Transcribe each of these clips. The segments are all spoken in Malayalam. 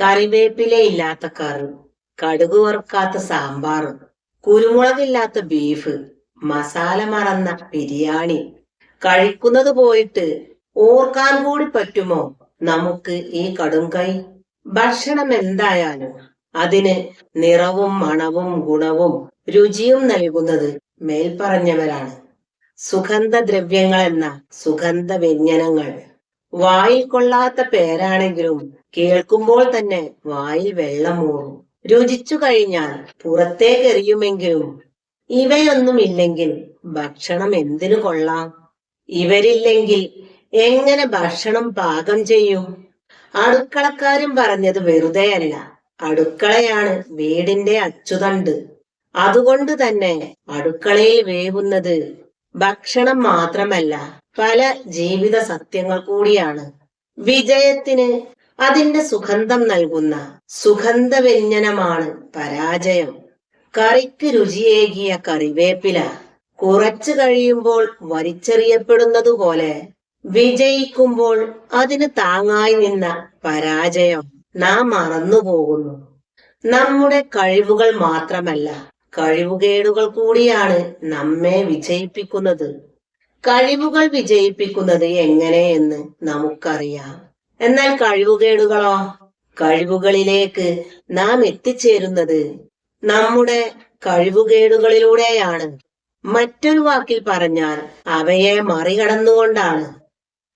കറിവേപ്പില ഇല്ലാത്ത കറി കടുക് വറുക്കാത്ത സാമ്പാർ കുരുമുളകില്ലാത്ത ബീഫ് മസാല മറന്ന ബിരിയാണി. കഴിക്കുന്നത് പോയിട്ട് ഓർക്കാൻ കൂടി പറ്റുമോ? നമുക്ക് ഈ കടും കൈ. ഭക്ഷണം എന്തായാലും അതിന് നിറവും മണവും ഗുണവും രുചിയും നൽകുന്നത് മേൽപ്പറഞ്ഞവരാണ്. സുഗന്ധദ്രവ്യങ്ങൾ എന്ന സുഗന്ധ വ്യഞ്ജനങ്ങൾ വായിൽ കൊള്ളാത്ത പേരാണെങ്കിലും കേൾക്കുമ്പോൾ തന്നെ വായിൽ വെള്ളം മൂറും രുചിച്ചു കഴിഞ്ഞാൽ പുറത്തേക്ക് എറിയുമെങ്കിലും ഇവയൊന്നും ഇല്ലെങ്കിൽ ഭക്ഷണം എന്തിനു കൊള്ളാം? ഇവരില്ലെങ്കിൽ എങ്ങനെ ഭക്ഷണം പാകം ചെയ്യും? അടുക്കളക്കാരും പറഞ്ഞത് വെറുതെയല്ല. അടുക്കളയാണ് വീടിന്റെ അച്ചുതണ്ട്. അതുകൊണ്ട് തന്നെ അടുക്കളയിൽ വേവുന്നത് ഭക്ഷണം മാത്രമല്ല. പല ജീവിത സത്യങ്ങൾ കൂടിയാണ്. വിജയത്തിന് അതിന്റെ സുഗന്ധം നൽകുന്ന സുഗന്ധ വ്യഞ്ജനമാണ് പരാജയം. കറിക്ക് രുചിയേകിയ കറിവേപ്പില കുറച്ചു കഴിയുമ്പോൾ വലിച്ചെറിയപ്പെടുന്നതുപോലെ വിജയിക്കുമ്പോൾ അതിന് താങ്ങായി നിന്ന പരാജയം നാം മറന്നുപോകുന്നു. നമ്മുടെ കഴിവുകൾ മാത്രമല്ല കഴിവുകേടുകൾ കൂടിയാണ് നമ്മെ വിജയിപ്പിക്കുന്നത്. കഴിവുകൾ വിജയിപ്പിക്കുന്നത് എങ്ങനെ എന്ന് നമുക്കറിയാം. എന്നാൽ കഴിവുകേടുകളോ? കഴിവുകളിലേക്ക് നാം എത്തിച്ചേരുന്നത് നമ്മുടെ കഴിവുകേടുകളിലൂടെയാണ്. മറ്റൊരു വാക്കിൽ പറഞ്ഞാൽ അവയെ മറികടന്നുകൊണ്ടാണ്.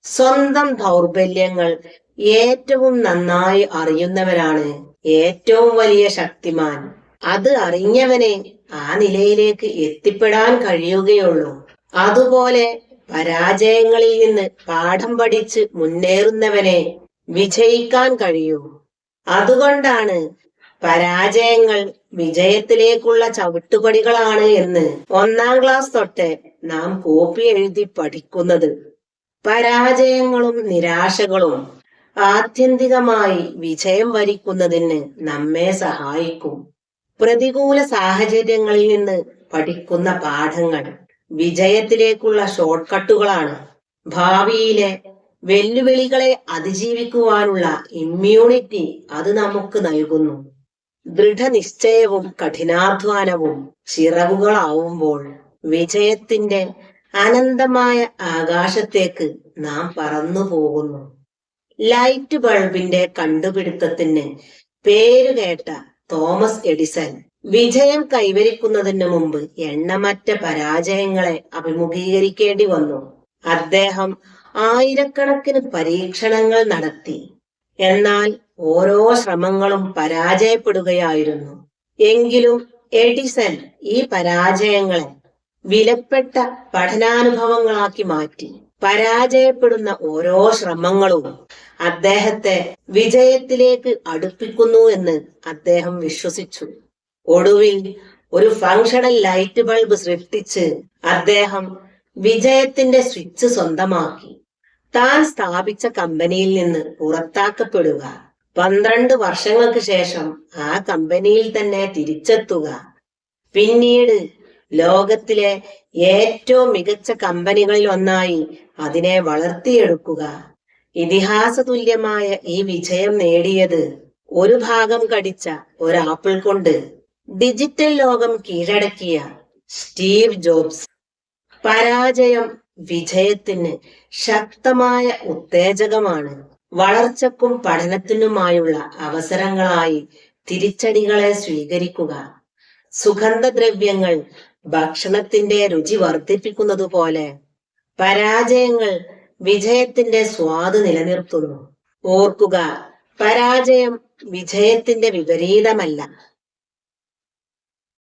സ്വന്തം ദൗർബല്യങ്ങൾ ഏറ്റവും നന്നായി അറിയുന്നവരാണ് ഏറ്റവും വലിയ ശക്തിമാൻ. അത് അറിഞ്ഞവനെ ആ നിലയിലേക്ക് എത്തിപ്പെടാൻ കഴിയുകയുള്ളൂ. അതുപോലെ പരാജയങ്ങളിൽ നിന്ന് പാഠം പഠിച്ച് മുന്നേറുന്നവനെ വിജയിക്കാൻ കഴിയൂ. അതുകൊണ്ടാണ് പരാജയങ്ങൾ വിജയത്തിലേക്കുള്ള ചവിട്ടുപടികളാണ് എന്ന് ഒന്നാം ക്ലാസ് തൊട്ട് നാം കോപ്പി എഴുതി പഠിക്കുന്നത്. പരാജയങ്ങളും നിരാശകളും ആത്യന്തികമായി വിജയം വരിക്കുന്നതിന് നമ്മെ സഹായിക്കും. പ്രതികൂല സാഹചര്യങ്ങളിൽ നിന്ന് പഠിക്കുന്ന പാഠങ്ങൾ. വിജയത്തിലേക്കുള്ള ഷോർട്ട് കട്ടുകളാണ് ഭാവിയിലെ വെല്ലുവിളികളെ അതിജീവിക്കുവാനുള്ള ഇമ്മ്യൂണിറ്റി അത് നമുക്ക് നൽകുന്നു. ദൃഢനിശ്ചയവും കഠിനാധ്വാനവും ചിറവുകളാവുമ്പോൾ വിജയത്തിന്റെ അനന്തമായ ആകാശത്തേക്ക് നാം പറന്നു പോകുന്നു. ലൈറ്റ് ബൾബിന്റെ കണ്ടുപിടുത്തത്തിന് പേരുകേട്ട തോമസ് എഡിസൺ വിജയം കൈവരിക്കുന്നതിന് മുമ്പ് എണ്ണമറ്റ പരാജയങ്ങളെ അഭിമുഖീകരിക്കേണ്ടി വന്നു. അദ്ദേഹം ആയിരക്കണക്കിന് പരീക്ഷണങ്ങൾ നടത്തി. എന്നാൽ ഓരോ ശ്രമങ്ങളും പരാജയപ്പെടുകയായിരുന്നു. എങ്കിലും എഡിസൺ ഈ പരാജയങ്ങളെ വിലപ്പെട്ട പഠനാനുഭവങ്ങളാക്കി മാറ്റി. പരാജയപ്പെടുന്ന ഓരോ ശ്രമങ്ങളും അദ്ദേഹത്തെ വിജയത്തിലേക്ക് അടുപ്പിക്കുന്നു എന്ന് അദ്ദേഹം വിശ്വസിച്ചു. ഒടുവിൽ ഒരു ഫങ്ഷണൽ ലൈറ്റ് ബൾബ് സൃഷ്ടിച്ച് അദ്ദേഹം വിജയത്തിന്റെ സ്വിച്ച് സ്വന്തമാക്കി. താൻ സ്ഥാപിച്ച കമ്പനിയിൽ നിന്ന് പുറത്താക്കപ്പെടുക. പന്ത്രണ്ട് വർഷങ്ങൾക്ക് ശേഷം ആ കമ്പനിയിൽ തന്നെ തിരിച്ചെത്തുക. പിന്നീട് ലോകത്തിലെ ഏറ്റവും മികച്ച കമ്പനികളിൽ ഒന്നായി അതിനെ വളർത്തിയെടുക്കുക. ഇതിഹാസ തുല്യമായ ഈ വിജയം നേടിയത് ഒരു ഭാഗം കടിച്ച ഒരാപ്പിൾ കൊണ്ട്. ഡിജിറ്റൽ ലോകം കീഴടക്കിയ സ്റ്റീവ് ജോബ്സ്. പരാജയം വിജയത്തിന് ശക്തമായ ഉത്തേജകമാണ്. വളർച്ചക്കും പഠനത്തിനുമായുള്ള അവസരങ്ങളായി തിരിച്ചടികളെ സ്വീകരിക്കുക. സുഗന്ധദ്രവ്യങ്ങൾ ഭക്ഷണത്തിന്റെ രുചി വർദ്ധിപ്പിക്കുന്നതുപോലെ പരാജയങ്ങൾ വിജയത്തിന്റെ സ്വാദ് നിലനിർത്തുന്നു. ഓർക്കുക പരാജയം വിജയത്തിന്റെ വിപരീതമല്ല.